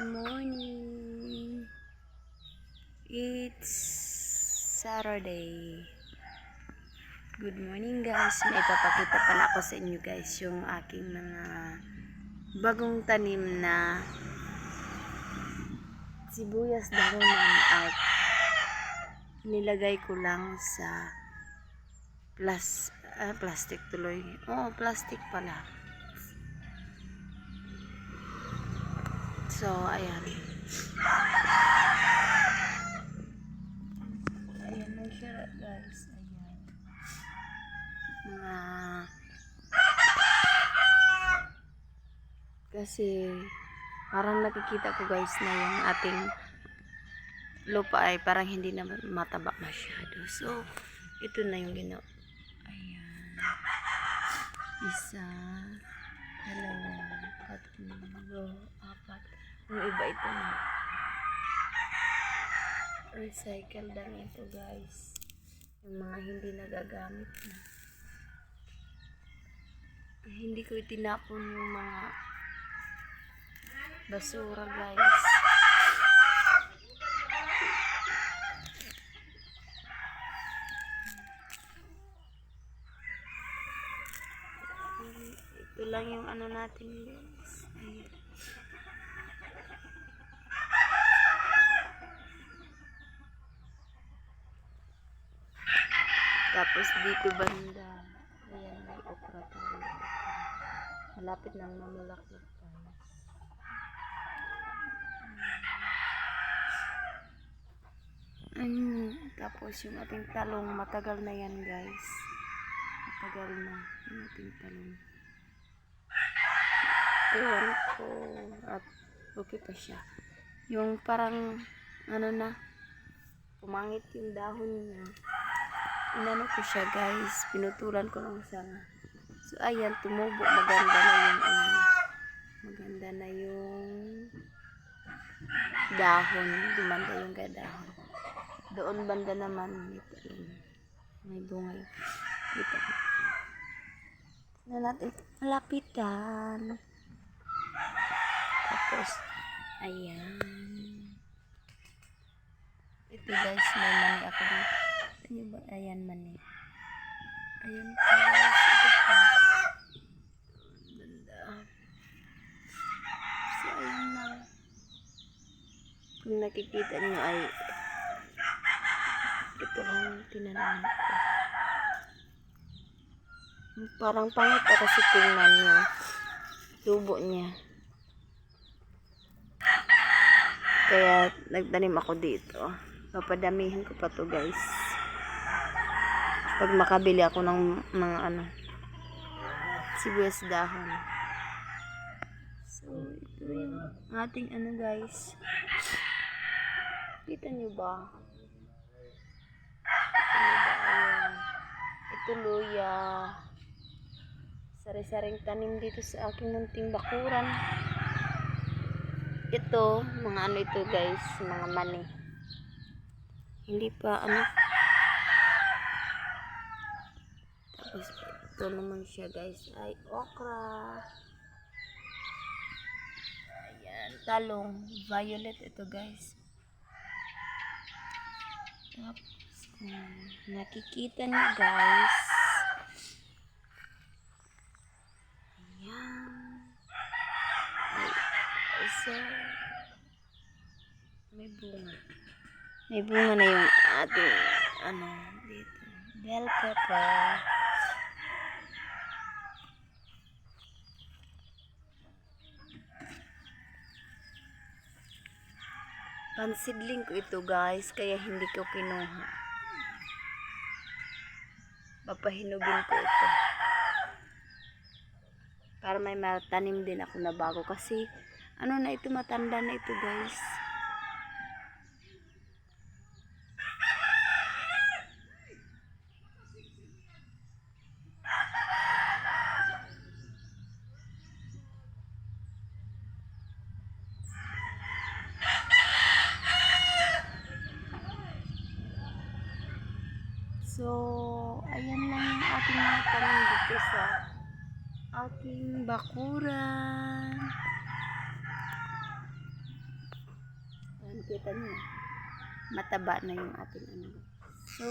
Morning. It's Saturday. Good morning guys. May ipapakita pala ako sa inyo guys yung aking mga bagong tanim na sibuyas dahonan at nilagay ko lang sa plus ah, plastic tuloy. Oo, plastic pala. So, ayan. Ayan na siya, guys. Ayan. Mga... Kasi, parang nakikita ko, guys, na yung ating lupa ay parang hindi na mataba masyado. So, ito na yung ginawa. Ayan. Isa, dalawa, tatlo, apat. Yung iba ito na. Recycle lang ito guys. Yung mga hindi nagagamit na. Hindi ko itinapon yung mga basura guys. Ito lang yung ano natin guys. Ayan. Tapos dito banda. Ayan, may okra tayo. Malapit nang mamulaklak. Ayun. Tapos yung ating talong, matagal na yan guys. Matagal na yung ating talong. Ewan ko. At okay pa siya. Yung parang, ano na, pumangit yung dahon niya. Inano ko siya guys. Pinutulan ko ng sanga. So ayan, tumubo. Maganda na yung ano. Maganda na yung dahon. Gumanda yung dahon. Doon banda naman. Ito yun. May bunga yun. Dito. Na natin. Malapitan. Tapos, ayan. Ito guys, may mani ako dito. Ba? Ayan mani. Ayan guys. Ito pa. Ganda. So, ayun lang. Kung nakikita nyo ay ito lang tinanaman ko. Parang pangit pa kasi tingnan nyo. Tubo niya. Kaya nagtanim ako dito. Papadamihin ko pa to guys. Pag makabili ako ng mga ano sibuyas dahon. So, ito yung ating ano guys. Kita nyo ba? Ito luya. Sari-saring tanim dito sa aking munting bakuran. Ito, mga ano ito guys, mga mani. Hindi pa ano. Tapos ito naman siya guys ay okra. Ayan, talong, violet ito guys. Tapos, nakikita niyo guys. Ayan. Ay, isa. May bunga. May bunga na yung ating, ano, dito. Bell pepper. Pansidling ko ito guys, kaya hindi ko kinuha. Papahinugin ko ito. Para may matanim din ako na bago kasi ano na ito matanda na ito guys. So, ayan lang yung ating mga tanong dito sa ating bakuran. kita niyo. Mataba na yung ating ano. So,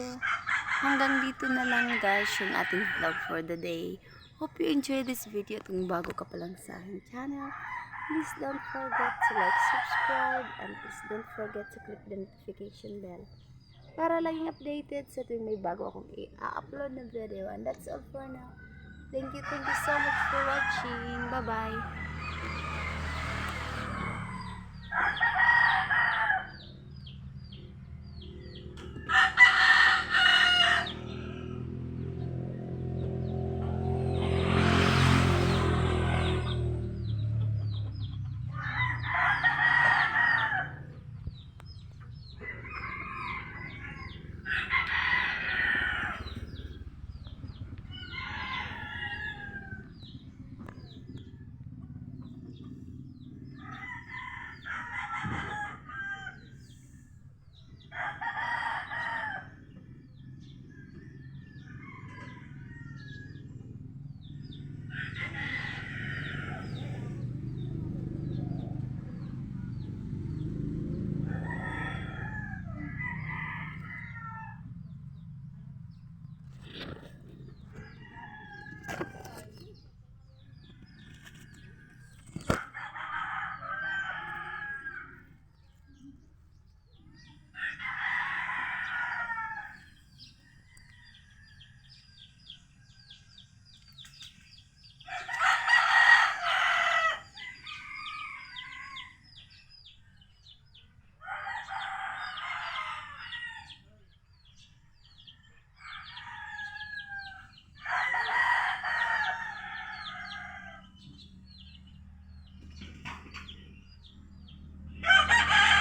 hanggang dito na lang guys yung ating vlog for the day. Hope you enjoy this video at kung bago ka pa lang sa aking channel, please don't forget to like, subscribe, and please don't forget to click the notification bell para laging updated sa tuwing may bago akong i-upload na video. And that's all for now. Thank you, thank you so much for watching. Bye-bye.